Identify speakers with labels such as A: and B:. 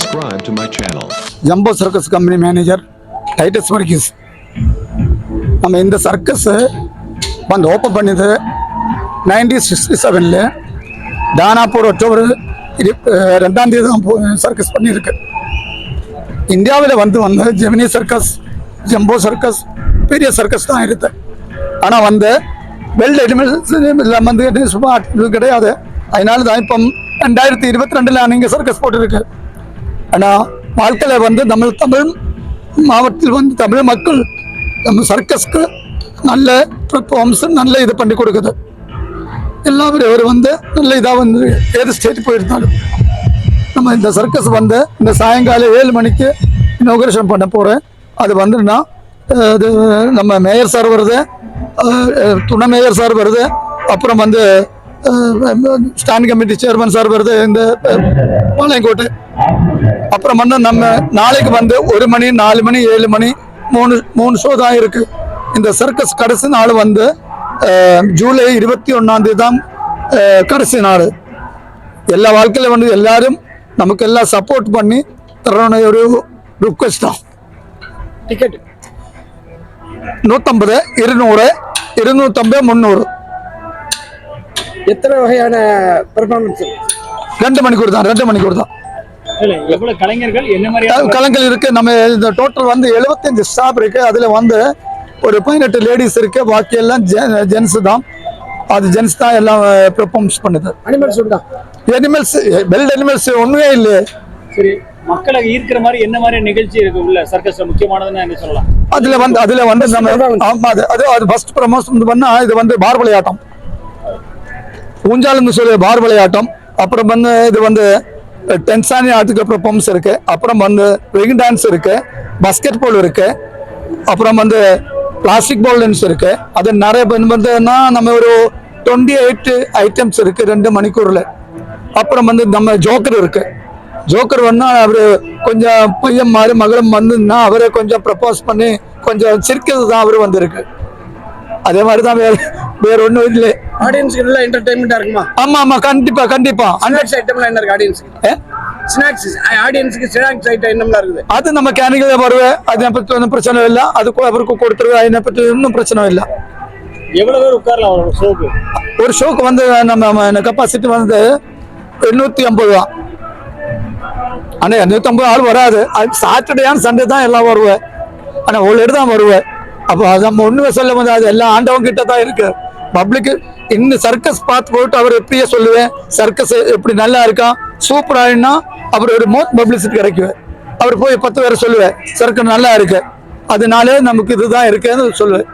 A: subscribe to my channel.
B: Jumbo circus company manager Titus Varghese நம்ம இந்த circus வந்து open பண்ணது நைன்டீன் சிக்ஸ்டி செவனில் தானாப்பூர் அக்டோபர் ரெண்டாம் தேதி தான் சர்க்கஸ் பண்ணியிருக்கு. இந்தியாவில் வந்து வந்து ஜெமினி சர்க்கஸ் ஜம்போ சர்க்கஸ் பெரிய சர்க்கஸ் தான் இருக்கு. ஆனால் வந்து வெல் எலிமெண்ட்ஸ் எல்லாம் வந்து சும்மா கிடையாது. அதனால தான் இப்போ ரெண்டாயிரத்தி இருபத்தி ரெண்டில் நீங்கள் சர்க்கஸ் போட்டிருக்கு. ஆனால் வாழ்க்கையில் வந்து நம்ம தமிழ் மாவட்டத்தில் வந்து தமிழ் மக்கள் நம்ம சர்க்கஸ்க்கு நல்ல பெர்ஃபார்மன்ஸ் நல்ல இது பண்ணி கொடுக்குது. எல்லாரும் அவர் வந்து நல்ல இதாக வந்து ஏது ஸ்டேட் போயிருந்தாலும் நம்ம இந்த சர்க்கஸ் வந்து இந்த சாயங்காலம் ஏழு மணிக்கு இனோகரேஷன் பண்ண போகிறேன் அது வந்துன்னா இது நம்ம மேயர் சார் வருது துணை மேயர் சார் வருது அப்புறம் வந்து ஸ்டாண்ட் கமிட்டி சேர்மன் சார் வருது இந்த பாளையங்கோட்டை. அப்புறம் வந்து நம்ம நாளைக்கு வந்து ஒரு மணி நாலு மணி ஏழு மணி மூணு மூணு ஷோ தான் இருக்கு. இந்த சர்க்கஸ் கடைசி நாள் வந்து ஜூலை இருபத்தி ஒன்னாம் தேதி தான் கடைசி நாள். எல்லா வாழ்க்கையில வந்து எல்லாரும் நமக்கு எல்லாம் சப்போர்ட் பண்ணி தரணும் ஒரு ரிக்வெஸ்ட் தான்.
C: டிக்கெட்
B: நூற்றம்பது இருநூறு இருநூற்றம்பது முந்நூறு.
C: எத்தனை வகையான பெர்ஃபார்மன்ஸ்
B: ரெண்டு மணிக்கூர் தான் ரெண்டு மணிக்கூர் தான்
D: கலைஞர்கள்
B: கலங்கள் இருக்கு நம்ம இந்த டோட்டல் வந்து 75 ஸ்டாப் இருக்கு. அதுல வந்து ஒரு பதினெட்டு லேடிஸ் இருக்கு. பாக்கி எல்லாம் ஜென்ஸ் தான். அது ஜென்ஸ் தான் எல்லாம் பெர்ஃபார்மன்ஸ் பண்ணுது.
C: அனிமல்ஸ் உண்டா?
B: அனிமல்ஸ் பெல்ட் அனிமல்ஸ் ஒண்ணுமே இல்லை.
D: சரி மக்களை ஈர்க்கிற மாதிரி என்ன மாதிரி நிகழ்ச்சி இருக்கு உள்ள? சர்க்கஸ்ல முக்கியமானதுன்னு என்ன சொல்லலாம்?
B: அதுல வந்து அதுல வந்து நம்ம. ஆமா அது அது ஃபர்ஸ்ட் ப்ரமோஷன் பண்ணா இது வந்து பார் விளையாட்டம் ஊஞ்சாலுன்னு சொல்லி பார் விளையாட்டம் அப்புறம் வந்து இது வந்து டென்சானி ஆட்டுக்கு பெர்ஃபார்மன்ஸ் இருக்கு அப்புறம் வந்து ரிங் டான்ஸ் இருக்கு பாஸ்கெட் பால் இருக்கு அப்புறம் வந்து பிளாஸ்டிக் பால் டான்ஸ் இருக்கு. அது நிறைய வந்துன்னா நம்ம ஒரு டுவெண்ட்டி எயிட் ஐட்டம்ஸ் இருக்கு ரெண்டு மணிக்கூர்ல. அப்புறம் வந்து நம்ம ஜோக்கர் இருக்கு. ஜோக்கர் வந்து அவர் கொஞ்சம் பையன் மாதிரி மகளும் வந்துன்னா அவரை கொஞ்சம் ப்ரப்போஸ் பண்ணி கொஞ்சம் சிரிக்கிறது தான் அவர் வந்திருக்கு. அதே மாதிரி தான் வேற வேற ஒன்றும் இல்லை
C: ஆடியன்ஸ்க்கு நல்ல என்டர்டைன்மெண்டா இருக்குமா?
B: ஆமா ஆமா கண்டிப்பா கண்டிப்பா.
C: ஸ்நாக்ஸ் ஐட்டம்லாம் என்ன இருக்கு ஆடியன்ஸ்க்கு? ஸ்நாக்ஸ் ஆடியன்ஸ்க்கு ஸ்நாக்ஸ் ஐட்டம் என்னம்லாம் இருக்குது?
B: அது நம்ம கேனிக்கல வருவேன் அதை பற்றி ஒன்றும் பிரச்சனை இல்லை. அதுக்கு அவருக்கு கொடுத்துருவேன் அதை பற்றி ஒன்றும் பிரச்சனை இல்லை.
D: எவ்வளவு பேர் உட்காரலாம் ஒரு ஷோக்கு
B: ஒரு ஷோக்கு வந்து நம்ம கெப்பாசிட்டி வந்து எண்ணூற்றி ஐம்பது தான் ஆனால் எண்ணூற்றி ஐம்பது ஆள் வராது. அது சாட்டர்டே ஆன் சண்டே தான் எல்லாம் வருவேன் ஆனால் ஒரு தான் வருவேன் அப்போ அது நம்ம ஒன்றுமே சொல்ல முடியாது. எல்லாம் ஆண்டவங்க கிட்ட தான் இருக்கு. பப்ளிக்கு இன்னும் சர்க்கஸ் பார்த்து போட்டு அவர் எப்படியே சொல்லுவேன். சர்க்கஸ் எப்படி நல்லா இருக்கான் சூப்பராகினா அவர் ஒரு மோத் பப்ளிசிட்டி கிடைக்குவேன். அவர் போய் பத்து பேரை சொல்லுவேன் சர்க்கஸ் நல்லா இருக்கு. அதனாலே நமக்கு இதுதான் இருக்குன்னு சொல்லுவேன்.